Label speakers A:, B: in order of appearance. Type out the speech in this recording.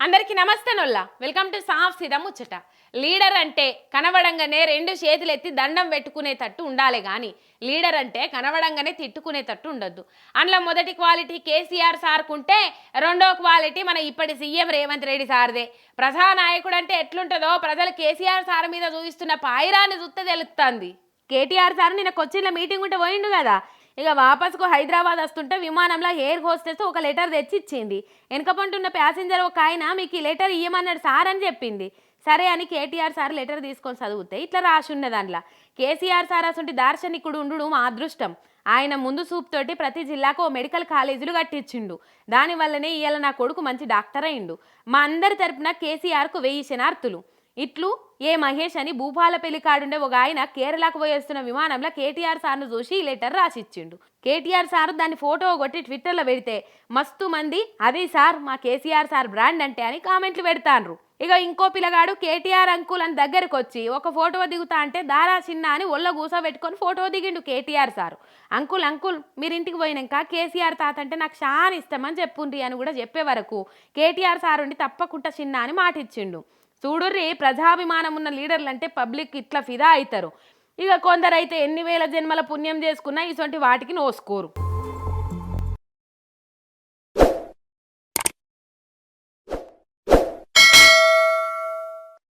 A: నమస్తే నొల్లా. Welcome to సాఫ్ సిదా ముచ్చట. లీడర్ అంటే కనబడంగానే రెండు చేతులెత్తి దండం పెట్టుకునేటట్టు ఉండాలి కానీ లీడర్ అంటే కనబడంగానే తిట్టుకునేటట్టు ఉండొద్దు. అందులో మొదటి క్వాలిటీ కేసీఆర్ సార్కుంటే రెండో క్వాలిటీ మన ఇప్పటి సీఎం రేవంత్ రెడ్డి సార్దే. ప్రజానాయకుడు అంటే ఎట్లుంటుందో ప్రజలు కేసీఆర్ సార్ మీద చూపిస్తున్న పాయిరాన్ని చూస్తే తెలుస్తుంది కేటీఆర్ సార్ నిన్న కొచ్చిన్ల మీటింగ్ ఉంటే పోయిండు కదా ఇక వాపసుకు హైదరాబాద్ వస్తుంటే విమానంలో ఎయిర్ హోస్టెస్ ఒక లెటర్ తెచ్చిచ్చింది. వెనకపంటున్న ప్యాసింజర్ ఒక ఆయన మీకు ఈ లెటర్ ఇయ్యమన్నాడు సార్ అని చెప్పింది. సరే అని కేటీఆర్ సార్ లెటర్ తీసుకొని చదివితే ఇట్లా రాసి ఉన్న దాంట్లో కేసీఆర్ సార్ అసంటి దార్శనికుడు ఉండు మా అదృష్టం. ఆయన ముందు సూప్తోటి ప్రతి జిల్లాకు ఓ మెడికల్ కాలేజీలు కట్టించిండు దానివల్లనే ఇవాళ నా కొడుకు మంచి డాక్టర్ అయిండు. మా అందరి తరపున కేసీఆర్కు వెయ్యి శనార్థులు. ఇట్లు ఏ మహేష్ అని భూపాలపల్లి కాడుండే ఒక ఆయన కేరళకు పోయేస్తున్న విమానంలో కేటీఆర్ సార్ను చూసి ఈ లెటర్ రాసిచ్చిండు. కేటీఆర్ సార్ దాన్ని ఫోటో కొట్టి ట్విట్టర్లో పెడితే మస్తు మంది అది సార్ మా కేసీఆర్ సార్ బ్రాండ్ అంటే అని కామెంట్లు పెడతాన్రు ఇక ఇంకో పిల్లగాడు కేటీఆర్ అంకుల్ అని దగ్గరకు వచ్చి ఒక ఫోటో దిగుతా అంటే దారా చిన్న అని ఒళ్ళ కూసోబెట్టుకొని ఫోటో దిగిండు కేటీఆర్ సార్. అంకుల్ అంకుల్ మీరు ఇంటికి పోయినాక కేసీఆర్ తాత అంటే నాకు చాలా ఇష్టమని చెప్పుండ్రి అని కూడా చెప్పే వరకు కేటీఆర్ సార్ ఉండి తప్పకుండా చిన్న అని మాట ఇచ్చిండు చూడుర్రి ప్రజాభిమానం ఉన్న లీడర్లు అంటే పబ్లిక్ ఇట్లా ఫిదా అవుతారు ఇక కొందరైతే ఎన్ని వేల జన్మల పుణ్యం చేసుకున్నా ఇటువంటి వాటికి నోసుకోరు.